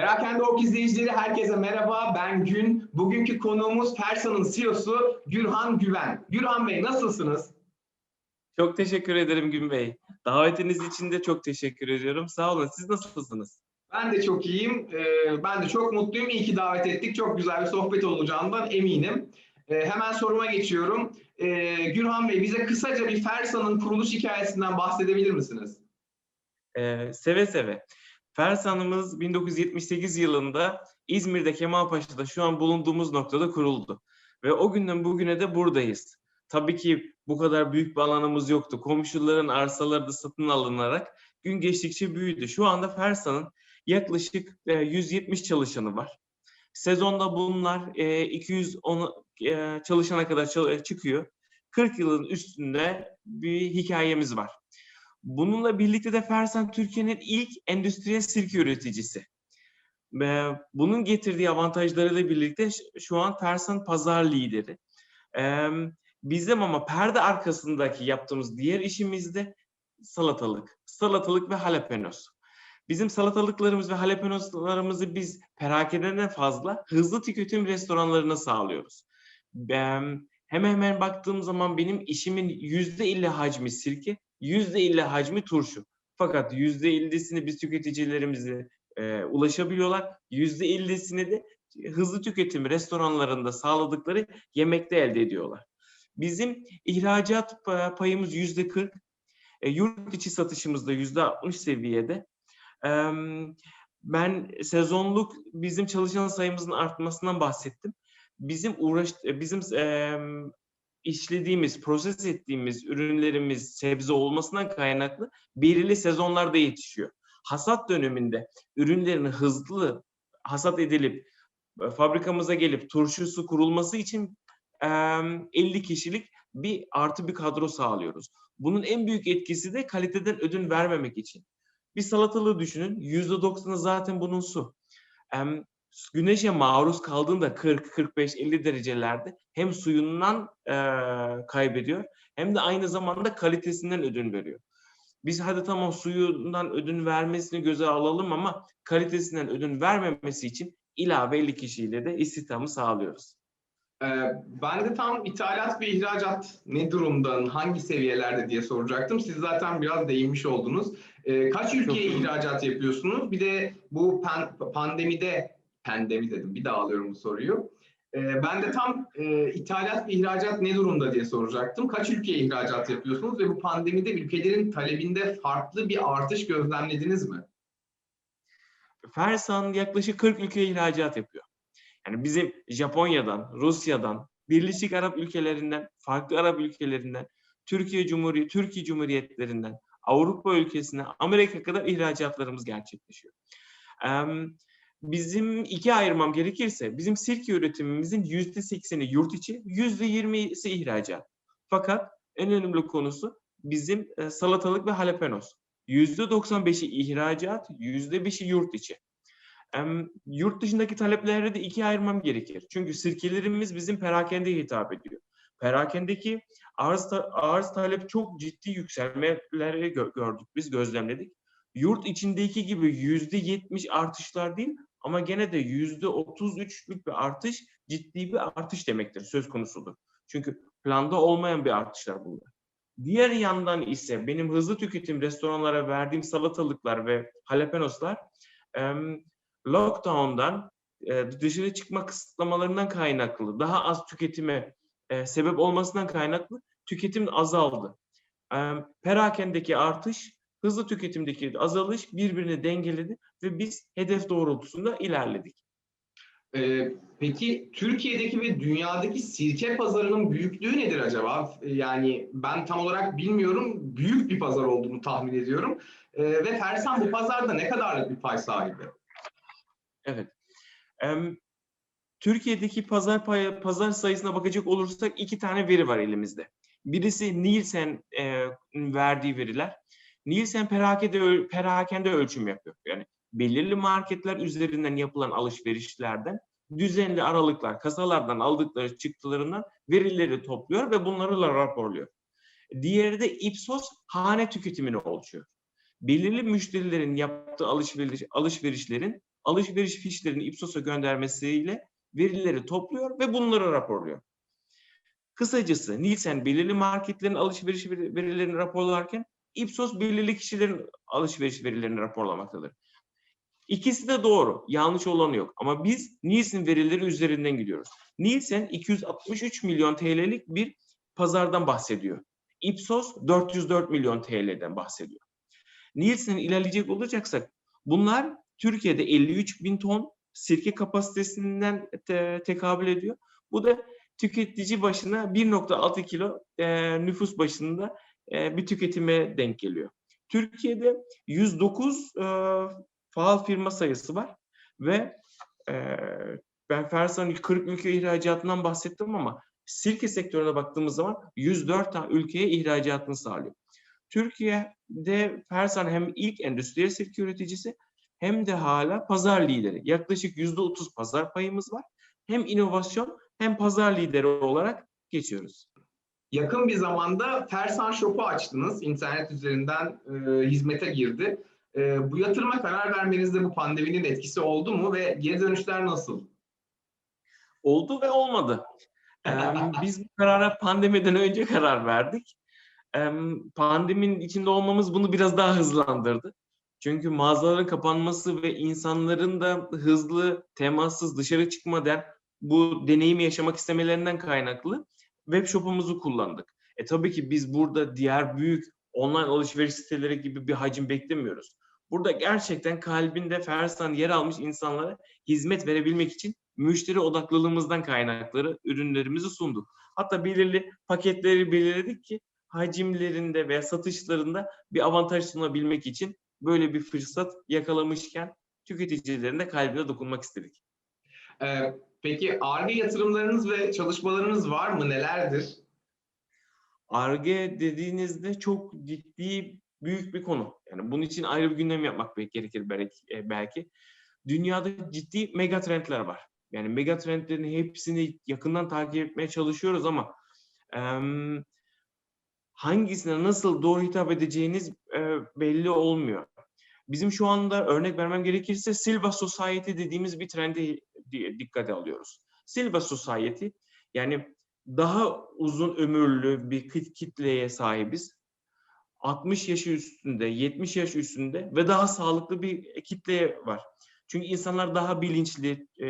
Perakende Ok izleyicileri herkese merhaba. Ben Gün. Bugünkü konuğumuz Fersa'nın CEO'su Gürhan Güven. Gürhan Bey nasılsınız? Çok teşekkür ederim Gün Bey. Davetiniz için de çok teşekkür ediyorum. Sağ olun. Siz nasılsınız? Ben de çok iyiyim. Ee, ben de çok mutluyum. İyi ki davet ettik. Çok güzel bir sohbet olacağından eminim. Ee, hemen soruma geçiyorum. Ee, Gürhan Bey bize kısaca bir Fersa'nın kuruluş hikayesinden bahsedebilir misiniz? Ee, seve seve. Fersan'ımız 1978 yılında İzmir'de Kemalpaşa'da şu an bulunduğumuz noktada kuruldu. Ve o günden bugüne de buradayız. Tabii ki bu kadar büyük bir alanımız yoktu. Komşuların arsaları da satın alınarak gün geçtikçe büyüdü. Şu anda Fersan'ın yaklaşık e, 170 çalışanı var. Sezonda bunlar e, 210 e, çalışana kadar çıkıyor. 40 yılın üstünde bir hikayemiz var. Bununla birlikte de Fersan Türkiye'nin ilk endüstriyel sirke üreticisi. Ve bunun getirdiği avantajlarıyla birlikte şu an Fersan pazar lideri. Bizim ama perde arkasındaki yaptığımız diğer işimiz de salatalık. Salatalık ve jalapenos. Bizim salatalıklarımız ve jalapenoslarımızı biz perakenden fazla hızlı tüketim restoranlarına sağlıyoruz. Ben, hemen hemen baktığım zaman benim işimin yüzde elli hacmi sirke, yüzde elli hacmi turşu. Fakat yüzde ellisini biz tüketicilerimize e, ulaşabiliyorlar. Yüzde ellisini de hızlı tüketim restoranlarında sağladıkları yemekte elde ediyorlar. Bizim ihracat pa- payımız yüzde kırk, e, yurt içi satışımız da yüzde altmış seviyede. Em, Ben sezonluk bizim çalışan sayımızın artmasından bahsettim. Bizim uğraş, e, bizim em, işlediğimiz, proses ettiğimiz ürünlerimiz sebze olmasından kaynaklı belirli sezonlarda yetişiyor. Hasat döneminde ürünlerin hızlı hasat edilip e, fabrikamıza gelip turşusu kurulması için em, 50 kişilik bir artı bir kadro sağlıyoruz. Bunun en büyük etkisi de kaliteden ödün vermemek için. Bir salatalığı düşünün, %90'ı zaten bunun su. Güneşe maruz kaldığında 40, 45, 50 derecelerde hem suyundan e, kaybediyor hem de aynı zamanda kalitesinden ödün veriyor. Biz hadi tamam suyundan ödün vermesini göze alalım ama kalitesinden ödün vermemesi için ilave 50 kişiyle de istihdamı sağlıyoruz. Ee, ben de tam ithalat ve ihracat ne durumda, hangi seviyelerde diye soracaktım. Siz zaten biraz değinmiş oldunuz. Ee, kaç ülkeye Çok- ihracat yapıyorsunuz? Bir de bu pan- pandemide, pandemi dedim bir daha alıyorum bu soruyu. Ee, ben de tam e, ithalat ve ihracat ne durumda diye soracaktım. Kaç ülkeye ihracat yapıyorsunuz ve bu pandemide ülkelerin talebinde farklı bir artış gözlemlediniz mi? Fersan yaklaşık 40 ülkeye ihracat yapıyor. Yani bizim Japonya'dan, Rusya'dan, Birleşik Arap ülkelerinden, farklı Arap ülkelerinden, Türkiye Cumhuriyeti, Türkiye Cumhuriyetlerinden, Avrupa ülkesine, Amerika kadar ihracatlarımız gerçekleşiyor. Em, Bizim iki ayırmam gerekirse, bizim sirke üretimimizin yüzde sekseni yurt içi, yüzde yirmisi ihracat. Fakat en önemli konusu bizim e, salatalık ve jalapenos. Yüzde 95'i ihracat, yüzde beşi yurt içi. Em, yurt dışındaki talepleri de ikiye ayırmam gerekir. Çünkü sirkelerimiz bizim perakendeye hitap ediyor. Perakendeki arz, ta- arz talep çok ciddi yükselmeleri gö- gördük, biz gözlemledik. Yurt içindeki gibi yüzde yetmiş artışlar değil ama gene de yüzde otuz üçlük bir artış ciddi bir artış demektir, söz konusudur. Çünkü planda olmayan bir artışlar bunlar. Diğer yandan ise benim hızlı tüketim restoranlara verdiğim salatalıklar ve jalapenoslar lockdown'dan e, dışarı çıkma kısıtlamalarından kaynaklı, daha az tüketime e, sebep olmasından kaynaklı tüketim azaldı. Perakendeki artış, hızlı tüketimdeki azalış birbirini dengeledi ve biz hedef doğrultusunda ilerledik. Ee, peki Türkiye'deki ve dünyadaki sirke pazarının büyüklüğü nedir acaba? Ee, Yani ben tam olarak bilmiyorum. Büyük bir pazar olduğunu tahmin ediyorum. Ee, ve Fersan bu pazarda ne kadarlık bir pay sahibi? Evet. Em, Türkiye'deki pazar payı, pazar sayısına bakacak olursak iki tane veri var elimizde. Birisi Nielsen e, verdiği veriler. Nielsen perakende, perakende ölçüm yapıyor. Yani belirli marketler üzerinden yapılan alışverişlerden düzenli aralıklar, kasalardan aldıkları çıktılarından verileri topluyor ve bunları raporluyor. Diğeri de Ipsos hane tüketimini ölçüyor. Belirli müşterilerin yaptığı alışveriş, alışverişlerin alışveriş fişlerini Ipsos'a göndermesiyle verileri topluyor ve bunları raporluyor. Kısacası Nielsen belirli marketlerin alışveriş veri- verilerini raporlarken Ipsos belirli kişilerin alışveriş verilerini raporlamaktadır. İkisi de doğru. Yanlış olanı yok. Ama biz Nielsen verileri üzerinden gidiyoruz. Nielsen 263 milyon TL'lik bir pazardan bahsediyor. Ipsos 404 milyon TL'den bahsediyor. Nielsen ilerleyecek olacaksak bunlar Türkiye'de 53 bin ton sirke kapasitesinden te- tekabül ediyor. Bu da tüketici başına 1.6 kilo e, nüfus başında e, bir tüketime denk geliyor. Türkiye'de 109 e, faal firma sayısı var ve e, ben Fersan'ın 40 ülke ihracatından bahsettim ama sirke sektörüne baktığımız zaman 104 tane ülkeye ihracatını sağlıyor. Türkiye'de Fersan hem ilk endüstriyel sirke üreticisi hem de hala pazar lideri. Yaklaşık %30 pazar payımız var. Hem inovasyon hem pazar lideri olarak geçiyoruz. Yakın bir zamanda Fersan Shop'u açtınız. İnternet üzerinden e, hizmete girdi. E, bu yatırıma karar vermenizde bu pandeminin etkisi oldu mu ve geri dönüşler nasıl? Oldu ve olmadı. Ee, biz bu karara pandemiden önce karar verdik. Ee, pandeminin içinde olmamız bunu biraz daha hızlandırdı. Çünkü mağazaların kapanması ve insanların da hızlı, temassız dışarı çıkmadan bu deneyimi yaşamak istemelerinden kaynaklı web shop'umuzu kullandık. E tabii ki biz burada diğer büyük online alışveriş siteleri gibi bir hacim beklemiyoruz. Burada gerçekten kalbinde Fersan yer almış insanlara hizmet verebilmek için müşteri odaklılığımızdan kaynakları ürünlerimizi sunduk. Hatta belirli paketleri belirledik ki hacimlerinde veya satışlarında bir avantaj sunabilmek için böyle bir fırsat yakalamışken tüketicilerin de kalbine dokunmak istedik. E, peki ARGE yatırımlarınız ve çalışmalarınız var mı? Nelerdir? ARGE dediğinizde çok ciddi büyük bir konu. Yani bunun için ayrı bir gündem yapmak gerekir belki. e, belki. Dünyada ciddi mega trendler var. Yani mega trendlerin hepsini yakından takip etmeye çalışıyoruz ama em, hangisine nasıl doğru hitap edeceğiniz e, belli olmuyor. Bizim şu anda örnek vermem gerekirse Silva Society dediğimiz bir trendi di- dikkate alıyoruz. Silva Society yani daha uzun ömürlü bir kit- kitleye sahibiz. 60 yaşı üstünde, 70 yaş üstünde ve daha sağlıklı bir kitle var. Çünkü insanlar daha bilinçli e,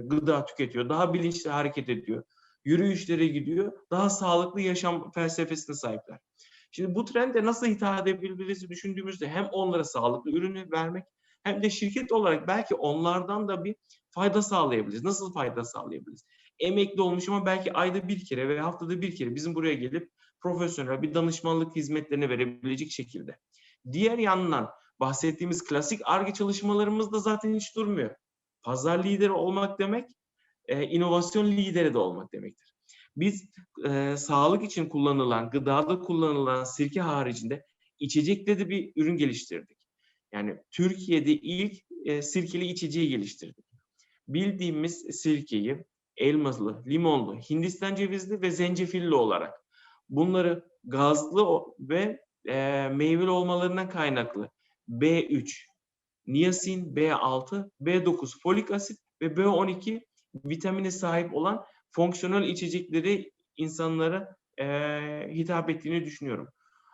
gıda tüketiyor, daha bilinçli hareket ediyor, yürüyüşlere gidiyor, daha sağlıklı yaşam felsefesine sahipler. Şimdi bu trende nasıl hitap edebiliriz düşündüğümüzde hem onlara sağlıklı ürünü vermek hem de şirket olarak belki onlardan da bir fayda sağlayabiliriz. Nasıl fayda sağlayabiliriz? Emekli olmuş ama belki ayda bir kere veya haftada bir kere bizim buraya gelip profesyonel bir danışmanlık hizmetlerini verebilecek şekilde. Diğer yandan bahsettiğimiz klasik ARGE çalışmalarımız da zaten hiç durmuyor. Pazar lideri olmak demek, e, inovasyon lideri de olmak demektir. Biz e, sağlık için kullanılan, gıdada kullanılan sirke haricinde içecekte de bir ürün geliştirdik. Yani Türkiye'de ilk e, sirkeli içeceği geliştirdik. Bildiğimiz sirkeyi elmalı, limonlu, Hindistan cevizli ve zencefilli olarak bunları gazlı ve e, meyveli olmalarından kaynaklı B3, niyasin, B6, B9, folik asit ve B12 vitamine sahip olan fonksiyonel içecekleri insanlara e, hitap ettiğini düşünüyorum.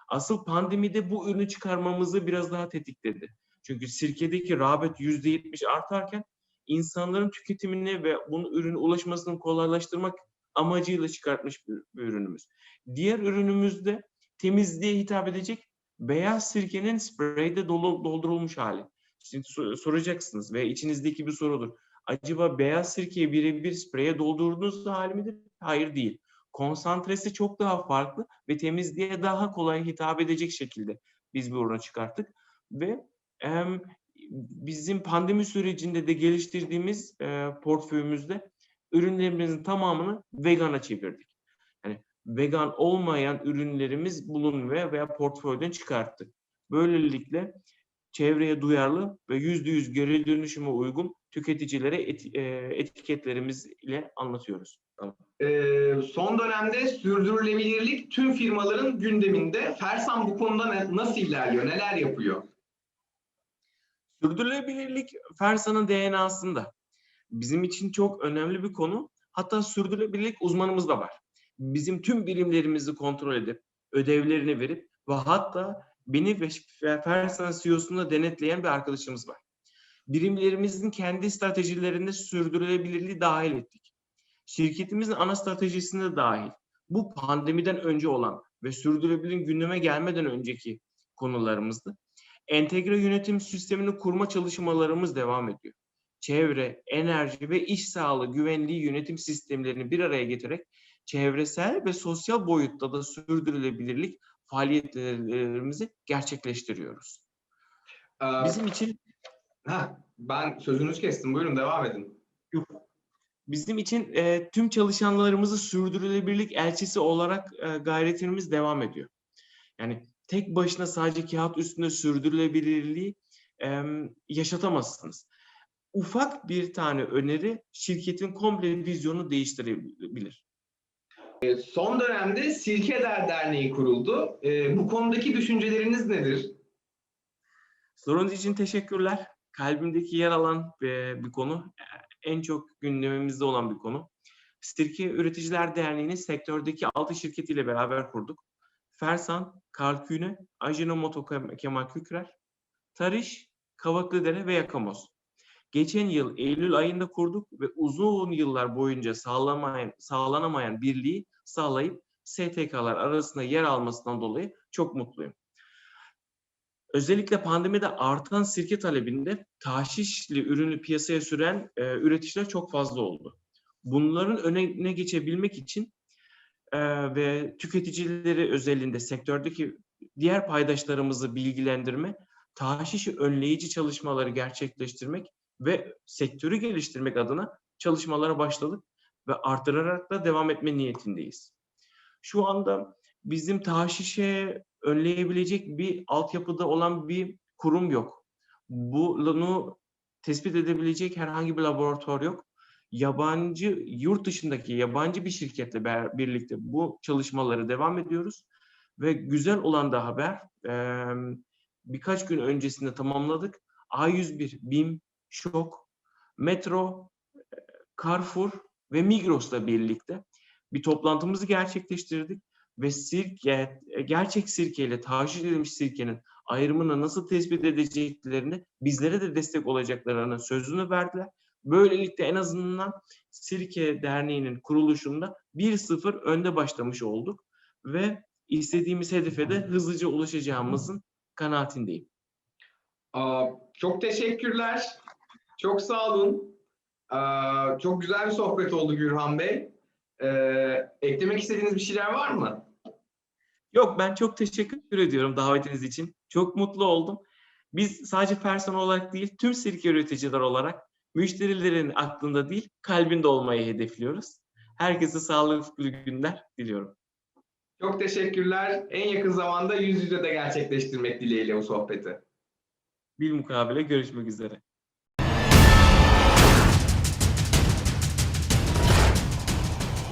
Asıl pandemide bu ürünü çıkarmamızı biraz daha tetikledi. Çünkü sirkedeki rağbet %70 artarken insanların tüketimine ve bunun ürüne ulaşmasını kolaylaştırmak amacıyla çıkartmış bir, bir ürünümüz. Diğer ürünümüzde temizliğe hitap edecek beyaz sirkenin spreyde dolu, doldurulmuş hali. Şimdi so- soracaksınız ve içinizdeki bir sorudur. Acaba beyaz sirkeyi birebir spreye doldurduğunuz hali midir? Hayır değil. Konsantresi çok daha farklı ve temizliğe daha kolay hitap edecek şekilde biz bir ürünü çıkarttık. Ve em, bizim pandemi sürecinde de geliştirdiğimiz e, portföyümüzde ürünlerimizin tamamını vegana çevirdik. Yani vegan olmayan ürünlerimiz bulunmuyor veya portföyden çıkarttık. Böylelikle çevreye duyarlı ve yüzde yüz geri dönüşüme uygun tüketicilere et- e, etiketlerimiz ile anlatıyoruz. Ee, son dönemde sürdürülebilirlik tüm firmaların gündeminde. Fersan bu konuda ne- nasıl ilerliyor? Neler yapıyor? Sürdürülebilirlik Fersa'nın DNA'sında. Bizim için çok önemli bir konu. Hatta sürdürülebilirlik uzmanımız da var. Bizim tüm birimlerimizi kontrol edip, ödevlerini verip ve hatta beni ve Fersa'nın CEO'sunu denetleyen bir arkadaşımız var. Birimlerimizin kendi stratejilerinde sürdürülebilirliği dahil ettik. Şirketimizin ana stratejisinde de dahil. Bu pandemiden önce olan ve sürdürülebilirliğin gündeme gelmeden önceki konularımızdı. Entegre yönetim sistemini kurma çalışmalarımız devam ediyor. Çevre, enerji ve iş sağlığı güvenliği yönetim sistemlerini bir araya getirerek çevresel ve sosyal boyutta da sürdürülebilirlik faaliyetlerimizi gerçekleştiriyoruz. Ee, Bizim için heh, ben sözünüzü kestim. Buyurun devam edin. bizim için e, tüm çalışanlarımızı sürdürülebilirlik elçisi olarak e, gayretimiz devam ediyor. Yani tek başına sadece kağıt üstünde sürdürülebilirliği e, yaşatamazsınız. Ufak bir tane öneri şirketin komple vizyonu değiştirebilir. Ee, son dönemde Sirkeder Derneği kuruldu. Ee, bu konudaki düşünceleriniz nedir? Sorunuz için teşekkürler. Kalbimdeki yer alan bir, bir konu. En çok gündemimizde olan bir konu. Sirke Üreticiler Derneği'ni sektördeki 6 şirketiyle beraber kurduk. Fersan, Karl Kühne, Ajinomoto Kemal Kükrer, Tarış, Kavaklıdere ve Yakamoz. Geçen yıl Eylül ayında kurduk ve uzun yıllar boyunca sağlamayan, sağlanamayan birliği sağlayıp STK'lar arasında yer almasından dolayı çok mutluyum. Özellikle pandemide artan sirke talebinde taşişli ürünü piyasaya süren e, üreticiler çok fazla oldu. Bunların önüne geçebilmek için e, ve tüketicileri özelinde sektördeki diğer paydaşlarımızı bilgilendirme, taşişi önleyici çalışmaları gerçekleştirmek ve sektörü geliştirmek adına çalışmalara başladık ve artırarak da devam etme niyetindeyiz. Şu anda bizim taşişe önleyebilecek bir altyapıda olan bir kurum yok. Bunu tespit edebilecek herhangi bir laboratuvar yok. Yabancı, yurt dışındaki yabancı bir şirketle birlikte bu çalışmaları devam ediyoruz. Ve güzel olan da haber, birkaç gün öncesinde tamamladık. A101, BİM, Şok, Metro, Carrefour ve Migros'la birlikte bir toplantımızı gerçekleştirdik ve sirke, gerçek sirke ile taşhis edilmiş sirkenin ayrımını nasıl tespit edeceklerini, bizlere de destek olacaklarının sözünü verdiler. Böylelikle en azından Sirke Derneği'nin kuruluşunda 1-0 önde başlamış olduk ve istediğimiz hedefe de hızlıca ulaşacağımızın kanaatindeyim. Aa, çok teşekkürler. Çok sağ olun. Aa, çok güzel bir sohbet oldu Gürhan Bey. Ee, eklemek istediğiniz bir şeyler var mı? Yok ben çok teşekkür ediyorum davetiniz için. Çok mutlu oldum. Biz sadece personel olarak değil tüm sirke üreticiler olarak müşterilerin aklında değil kalbinde olmayı hedefliyoruz. Herkese sağlıklı günler diliyorum. Çok teşekkürler. En yakın zamanda yüz yüze de gerçekleştirmek dileğiyle bu sohbeti. Bir mukabele görüşmek üzere.